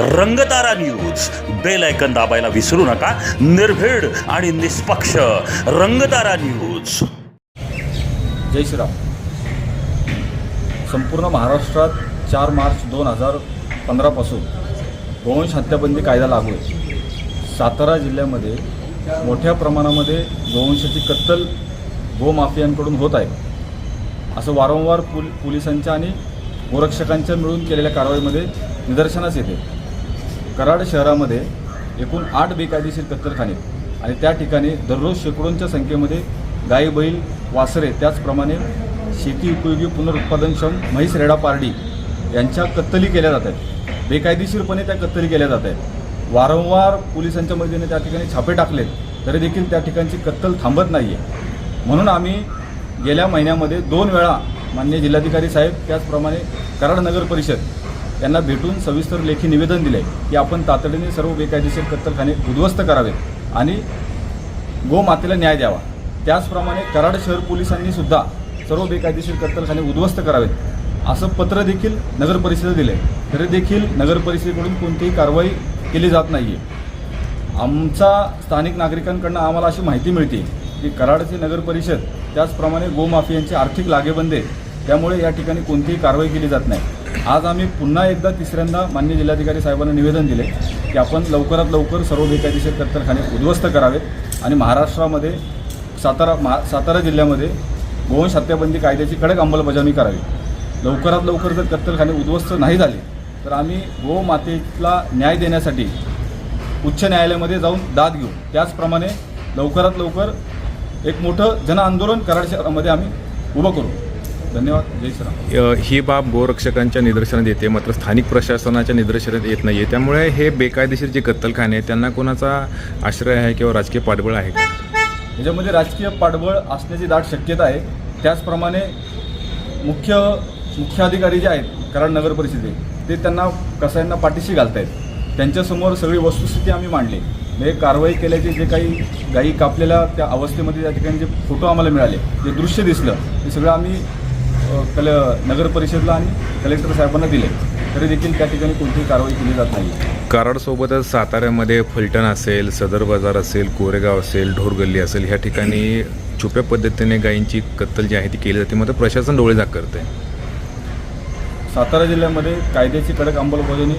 Rangtara news bell ऐकन दाबायला विसरू नका. निर्भीड आणि निष्पक्ष रंगतारा न्यूज जय श्रीराम. संपूर्ण महाराष्ट्रात चार मार्च दोन हजार पंधरापासून गोवंश हत्याबंदी कायदा लागू आहे. सातारा जिल्ह्यामध्ये मोठ्या प्रमाणामध्ये गोवंशाची कत्तल गोमाफियांकडून होत आहे. असं वारंवार पुल पोलिसांच्या आणि गोरक्षकांच्या मिळून केलेल्या कारवाईमध्ये निदर्शनास येते. कराड शहरामध्ये एकूण आठ बेकायदेशीर कत्तलखाने आणि त्या ठिकाणी दररोज शेकडोंच्या संख्येमध्ये गाई बैल वासरे त्याचप्रमाणे शेती उपयोगी पुनरुत्पादनक्षम म्हैस रेडा पारडी यांच्या कत्तली केल्या जात आहेत. बेकायदेशीरपणे त्या कत्तली केल्या जात आहेत. वारंवार पोलिसांच्या मदतीने त्या ठिकाणी छापे टाकलेत तरी देखील त्या ठिकाणची कत्तल थांबत नाही आहे म्हणून आम्ही गेल्या महिन्यामध्ये दोन वेळा मान्य जिल्हाधिकारी साहेब त्याचप्रमाणे कराड नगर परिषद यांना भेटून सविस्तर लेखी निवेदन दिले की आपण तातडीने सर्व बेकायदेशीर कत्तलखाने उद्ध्वस्त करावेत आणि गोमातेला न्याय द्यावा. त्याचप्रमाणे कराड शहर पोलिसांनी सुद्धा सर्व बेकायदेशीर कत्तलखाने उद्ध्वस्त करावेत असं पत्र देखील नगर परिषदेला दिले तरी देखील नगर परिषदेकडून कोणतीही कारवाई केली जात नाही आहे आमचा स्थानिक नागरिकांकडनं आम्हाला अशी माहिती मिळते की कराडची नगर परिषद त्याचप्रमाणे गोमाफियांचे आर्थिक लागेबंदे त्यामुळे या ठिकाणी कोणतीही कारवाई केली जात नाही. आज आम्ही पुन्हा एकदा तिसऱ्यांदा मान्य जिल्हाधिकारी साहेबांना निवेदन दिले की आपण लवकरात लवकर सर्व बेकायदेशीर कत्तलखाने उद्ध्वस्त करावेत आणि महाराष्ट्रामध्ये सातारा महा सातारा जिल्ह्यामध्ये गोवंश हत्याबंदी कायद्याची कडक अंमलबजावणी करावी. लवकरात लवकर जर कत्तलखाने उद्ध्वस्त नाही झाले तर आम्ही गोमातेला न्याय देण्यासाठी उच्च न्यायालयामध्ये जाऊन दाद घेऊ. त्याचप्रमाणे लवकरात लवकर एक मोठं जनआंदोलन कराड शहरामध्ये आम्ही उभं करू. धन्यवाद. जय श्रीराम अ, ही बाब गोरक्षकांच्या निदर्शनात येते. मात्र स्थानिक प्रशासनाच्या निदर्शनात येत नाही आहे त्यामुळे हे बेकायदेशीर जे कत्तलखाने आहेत, त्यांना कोणाचा आश्रय आहे किंवा राजकीय पाठबळ आहे का? याच्यामध्ये राजकीय पाठबळ असण्याची दाट शक्यता आहे. त्याचप्रमाणे मुख्य मुख्याधिकारी जे आहेत कराड नगर परिषदे ते त्यांना कसायांना पाठीशी घालत आहेत त्यांच्यासमोर सगळी वस्तुस्थिती आम्ही मांडली. म्हणजे कारवाई केल्याचे जे काही गायी कापलेल्या त्या अवस्थेमध्ये त्या ठिकाणी जे फोटो आम्हाला मिळाले जे दृश्य दिसलं ते सगळं आम्ही कल नगर परिषदला आणि कलेक्टर साहेबांना दिले. तरी देखील त्या ठिकाणी कोणतीही कारवाई केली जात नाही कराडसोबतच साताऱ्यामध्ये फलटण असेल सदर बाजार असेल कोरेगाव असेल ढोरगल्ली असेल ह्या ठिकाणी छुप्या पद्धतीने गायींची कत्तल जी आहे ती केली जाते. मात्र प्रशासन डोळे झाक करते सातारा जिल्ह्यामध्ये कायद्याची कडक अंमलबजावणी